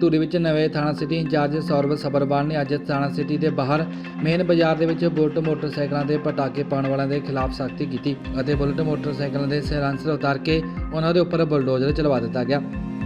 ਧੂਰੀ ਵਿੱਚ ਨਵੇਂ ਥਾਣਾ ਸਿਟੀ ਇੰਚਾਰਜ ਸੌਰਵ ਸਬਰਵਾਲ ਨੇ ਅੱਜ ਥਾਣਾ ਸਿਟੀ ਦੇ ਬਾਹਰ ਮੇਨ ਬਾਜ਼ਾਰ ਦੇ ਵਿੱਚ ਬੁਲਟ ਮੋਟਰਸਾਈਕਲਾਂ ਦੇ ਪਟਾਕੇ ਪਾਉਣ ਵਾਲਿਆਂ ਦੇ ਖਿਲਾਫ ਸਖਤੀ ਕੀਤੀ ਅਤੇ ਬੁਲਟ ਮੋਟਰਸਾਈਕਲਾਂ ਦੇ ਸਿਰਾਂਸਰ ਉਤਾਰ ਕੇ ਉਹਨਾਂ ਦੇ ਉੱਪਰ ਬੁਲਡੋਜ਼ਰ ਚਲਵਾ ਦਿੱਤਾ ਗਿਆ।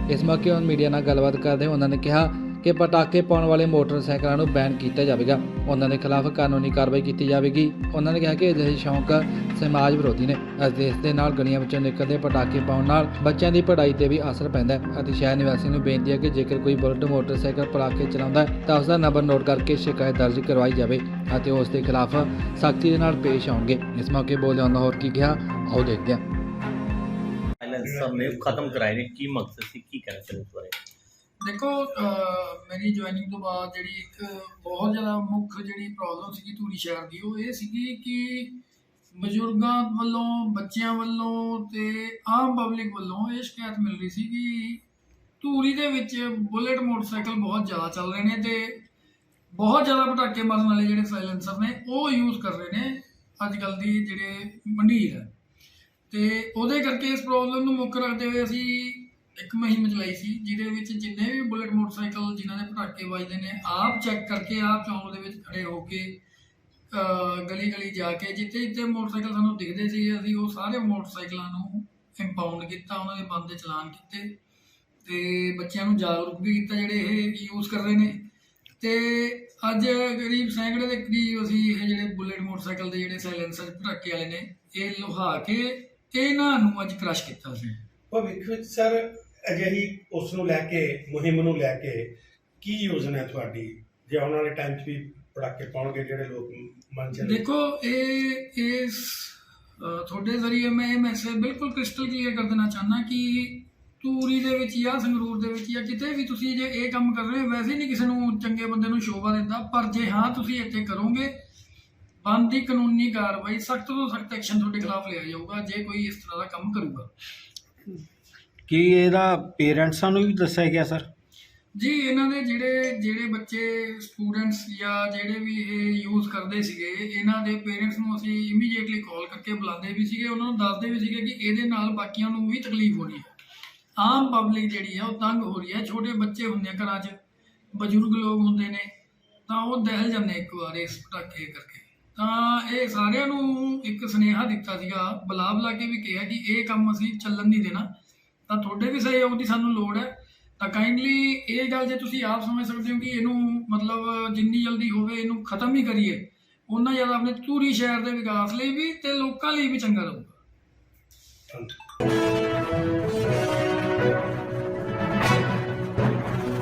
ਇਸ ਮੌਕੇ ਉਹਨਾਂ ਮੀਡੀਆ ਨਾਲ ਗੱਲਬਾਤ ਕਰਦੇ ਉਹਨਾਂ ਨੇ ਕਿਹਾ ਕਿ ਪਟਾਕੇ ਪਾਉਣ ਵਾਲੇ ਮੋਟਰਸਾਈਕਲਾਂ ਨੂੰ ਬੈਨ ਕੀਤਾ ਜਾਵੇਗਾ। ਉਹਨਾਂ ਦੇ ਖਿਲਾਫ ਕਾਨੂੰਨੀ ਕਾਰਵਾਈ ਕੀਤੀ ਜਾਵੇਗੀ। ਉਹਨਾਂ ਨੇ ਕਿਹਾ ਕਿ ਅਜਿਹੇ ਸ਼ੌਂਕ ਸਮਾਜ ਵਿਰੋਧੀ ਨੇ। ਅਤੇ ਇਸ ਦੇ ਨਾਲ ਗਲੀਆਂ ਵਿੱਚੋਂ ਨਿਕਲਦੇ ਪਟਾਕੇ ਪਾਉਣ ਨਾਲ ਬੱਚਿਆਂ ਦੀ ਪੜ੍ਹਾਈ ਤੇ ਵੀ ਅਸਰ ਪੈਂਦਾ ਹੈ ਅਤੇ ਸ਼ਹਿਰ ਨਿਵਾਸੀਆਂ ਨੂੰ ਬੇਨਤੀ ਹੈ ਕਿ ਜੇਕਰ ਕੋਈ ਬੁਲਟ ਮੋਟਰਸਾਈਕਲ ਪਟਾਕੇ ਚਲਾਉਂਦਾ ਹੈ, ਤਾਂ ਉਸ ਦਾ ਨੰਬਰ ਨੋਟ ਕਰਕੇ ਸ਼ਿਕਾਇਤ ਦਰਜ ਕਰਵਾਈ ਜਾਵੇ ਅਤੇ ਉਸ ਦੇ ਖਿਲਾਫ ਸਖਤੀ ਦੇ ਨਾਲ ਪੇਸ਼ ਆਉਣਗੇ। ਇਸ ਮੌਕੇ ਬੋਲਦੇ ਉਹਨਾਂ ਹੋਰ ਕੀ ਕਿਹਾ, ਆਓ ਦੇਖਦੇ ਹਾਂ। ਸਾਇਲੈਂਸਰ ਨੇ ਖਤਮ ਕਰਾਏ ਨੇ। ਕੀ ਮਕਸਦ ਸੀ? ਕੀ ਕਹਿਣਾ ਚਾਹੁੰਦੇ ਇਸ ਦੇਖੋ, ਅਹ, ਮੇਰੀ ਜੁਆਇਨਿੰਗ ਤੋਂ ਬਾਅਦ ਜਿਹੜੀ ਇੱਕ ਬਹੁਤ ਜ਼ਿਆਦਾ ਮੁੱਖ ਜਿਹੜੀ ਪ੍ਰੋਬਲਮ ਸੀਗੀ ਧੂਰੀ ਸ਼ਹਿਰ ਦੀ, ਉਹ ਇਹ ਸੀਗੀ ਕਿ ਬਜ਼ੁਰਗਾਂ ਵੱਲੋਂ, ਬੱਚਿਆਂ ਵੱਲੋਂ ਤੇ ਆਮ ਪਬਲਿਕ ਵੱਲੋਂ ਇਹ ਸ਼ਿਕਾਇਤ ਮਿਲ ਰਹੀ ਸੀ ਕਿ ਧੂਰੀ ਦੇ ਵਿੱਚ ਬੁਲੇਟ ਮੋਟਰਸਾਈਕਲ ਬਹੁਤ ਜ਼ਿਆਦਾ ਚੱਲ ਰਹੇ ਨੇ ਤੇ ਬਹੁਤ ਜ਼ਿਆਦਾ ਪਟਾਕੇ ਮਾਰਨ ਵਾਲੇ ਜਿਹੜੇ ਸਾਇਲੈਂਸਰ ਨੇ, ਉਹ ਯੂਜ਼ ਕਰ ਰਹੇ ਨੇ ਅੱਜ ਕੱਲ ਦੀ ਜਿਹੜੇ ਮੰਡੀਰ ਹੈ। ਤੇ ਉਹਦੇ ਕਰਕੇ ਇਸ ਪ੍ਰੋਬਲਮ ਨੂੰ ਮੁੱਖ ਰੱਖਦੇ ਹੋਏ ਅਸੀਂ ਇੱਕ ਮੁਹਿੰਮ ਚਲਾਈ ਸੀ, ਜਿਹਦੇ ਵਿੱਚ ਜਿੰਨੇ ਵੀ ਬੁਲਟ ਮੋਟਰਸਾਈਕਲ ਜਿਨ੍ਹਾਂ ਦੇ ਪਟਾਕੇ ਵੱਜਦੇ ਨੇ, ਆਪ ਚੈੱਕ ਕਰਕੇ ਆਪ ਚੌਂਕ ਦੇ ਵਿੱਚ ਖੜੇ ਹੋ ਕੇ ਗਲੀ ਗਲੀ ਜਾ ਕੇ, ਜਿੱਥੇ ਜਿੱਥੇ ਮੋਟਰਸਾਈਕਲ ਸਾਨੂੰ ਦਿਖਦੇ ਸੀ, ਅਸੀਂ ਉਹ ਸਾਰੇ ਮੋਟਰਸਾਈਕਲਾਂ ਨੂੰ ਇੰਪਾਊਂਡ ਕੀਤਾ, ਉਹਨਾਂ ਦੇ ਬੰਦ ਦੇ ਚਲਾਨ ਕੀਤੇ, ਤੇ ਬੱਚਿਆਂ ਨੂੰ ਜਾਗਰੂਕ ਵੀ ਕੀਤਾ ਜਿਹੜੇ ਇਹ ਯੂਜ਼ ਕਰ ਰਹੇ ਨੇ। ਤੇ ਅੱਜ ਕਰੀਬ ਸੈਂਕੜੇ ਦੇ ਕਰੀਬ ਅਸੀਂ ਇਹ ਜਿਹੜੇ ਬੁਲੇਟ ਮੋਟਰਸਾਈਕਲ ਦੇ ਜਿਹੜੇ ਸਾਇਲੈਂਸਰ ਪਟਾਕੇ ਵਾਲੇ ਨੇ, ਇਹ ਲੁਹਾ ਕੇ ਇਹਨਾਂ ਨੂੰ ਅੱਜ ਕ੍ਰਸ਼ ਕੀਤਾ ਸੀ। ਭਵਿੱਖ ਵਿੱਚ ਸਰ ਅਜਿਹੀ ਉਸ ਨੂੰ ਲੈ ਕੇ, ਮੁਹਿੰਮ ਨੂੰ ਲੈ ਕੇ ਕੀ ਯੋਜਨਾ ਹੈ ਤੁਹਾਡੀ? ਜੇ ਆਉਣ ਵਾਲੇ ਟਾਈਮ 'ਚ ਵੀ ਪੜਾਕੇ ਪਾਉਣਗੇ ਜਿਹੜੇ ਲੋਕ ਮਨ ਚ ਦੇਖੋ, ਇਹ ਇਸ ਤੁਹਾਡੇ ਜ਼ਰੀਏ ਮੈਂ ਇਹ ਮੈਸੇਜ ਬਿਲਕੁਲ ਕ੍ਰਿਸਟਲ ਕਲੀਅਰ ਕਰ ਦੇਣਾ ਚਾਹੁੰਦਾ ਕਿ ਤੂਰੀ ਦੇ ਵਿੱਚ ਜਾਂ ਸੰਗਰੂਰ ਦੇ ਵਿੱਚ ਜਾਂ ਕਿਤੇ ਵੀ ਤੁਸੀਂ ਜੇ ਇਹ ਕੰਮ ਕਰ ਰਹੇ ਹੋ, ਵੈਸੇ ਨਹੀਂ ਕਿਸੇ ਨੂੰ ਚੰਗੇ ਬੰਦੇ ਨੂੰ ਸ਼ੋਭਾ ਦਿੰਦਾ, ਪਰ ਜੇ ਹਾਂ ਤੁਸੀਂ ਇੱਥੇ ਕਰੋਗੇ, ਬੰਦੀ ਕਾਨੂੰਨੀ ਕਾਰਵਾਈ ਸਖਤ ਤੋਂ ਸਖਤ ਐਕਸ਼ਨ ਤੁਹਾਡੇ ਖਿਲਾਫ ਲਿਆ ਜਾਊਗਾ, ਜੇ ਕੋਈ ਇਸ ਤਰ੍ਹਾਂ ਦਾ ਕੰਮ ਕਰੂਗਾ। ਕੀ ਇਹਦਾ ਪੇਰੈਂਟਸਾਂ ਨੂੰ ਵੀ ਦੱਸਿਆ ਗਿਆ, ਸਰ? ਜੀ, ਇਹਨਾਂ ਦੇ ਜਿਹੜੇ ਜਿਹੜੇ ਬੱਚੇ ਸਟੂਡੈਂਟਸ ਜਾਂ ਜਿਹੜੇ ਵੀ ਇਹ ਯੂਜ਼ ਕਰਦੇ ਸੀਗੇ, ਇਹਨਾਂ ਦੇ ਪੇਰੈਂਟਸ ਨੂੰ ਅਸੀਂ ਇਮੀਡੀਏਟਲੀ ਕਾਲ ਕਰਕੇ ਬੁਲਾਉਂਦੇ ਵੀ ਸੀਗੇ, ਉਹਨਾਂ ਨੂੰ ਦੱਸਦੇ ਵੀ ਸੀਗੇ ਕਿ ਇਹਦੇ ਨਾਲ ਬਾਕੀਆਂ ਨੂੰ ਵੀ ਤਕਲੀਫ ਹੋ ਰਹੀ ਹੈ। ਆਮ ਪਬਲਿਕ ਜਿਹੜੀ ਹੈ ਉਹ ਤੰਗ ਹੋ ਰਹੀ ਹੈ। ਛੋਟੇ ਬੱਚੇ ਹੁੰਦੇ ਆ ਘਰਾਂ 'ਚ, ਬਜ਼ੁਰਗ ਲੋਕ ਹੁੰਦੇ ਨੇ, ਤਾਂ ਉਹ ਦਹਿਲ ਜਾਂਦੇ ਇੱਕ ਵਾਰ ਇਸ ਪਟਾਕੇ ਕਰਕੇ। ਤਾਂ ਇਹ ਸਾਰਿਆਂ ਨੂੰ ਇੱਕ ਸੁਨੇਹਾ ਦਿੱਤਾ ਸੀਗਾ ਬੁਲਾ ਬੁਲਾ ਕੇ ਵੀ ਕਿਹਾ ਕਿ ਇਹ ਕੰਮ ਅਸੀਂ ਚੱਲਣ ਨਹੀਂ ਦੇਣਾ। ਤਾਂ ਤੁਹਾਡੇ ਵੀ ਸਹਿਯੋਗ ਦੀ ਸਾਨੂੰ ਲੋੜ ਹੈ। ਤਾਂ ਕਾਈਂਡਲੀ ਇਹ ਗੱਲ ਜੇ ਤੁਸੀਂ ਆਪ ਸਮਝ ਸਕਦੇ ਹੋ ਕਿ ਇਹਨੂੰ ਮਤਲਬ ਜਿੰਨੀ ਜਲਦੀ ਹੋਵੇ ਇਹਨੂੰ ਖਤਮ ਹੀ ਕਰੀਏ ਉਹਨਾਂ ਜ਼ਿਆਦਾ ਆਪਣੇ ਧੂਰੀ ਸ਼ਹਿਰ ਦੇ ਵਿਕਾਸ ਲਈ ਵੀ ਤੇ ਲੋਕਾਂ ਲਈ ਵੀ ਚੰਗਾ ਰਹੂਗਾ।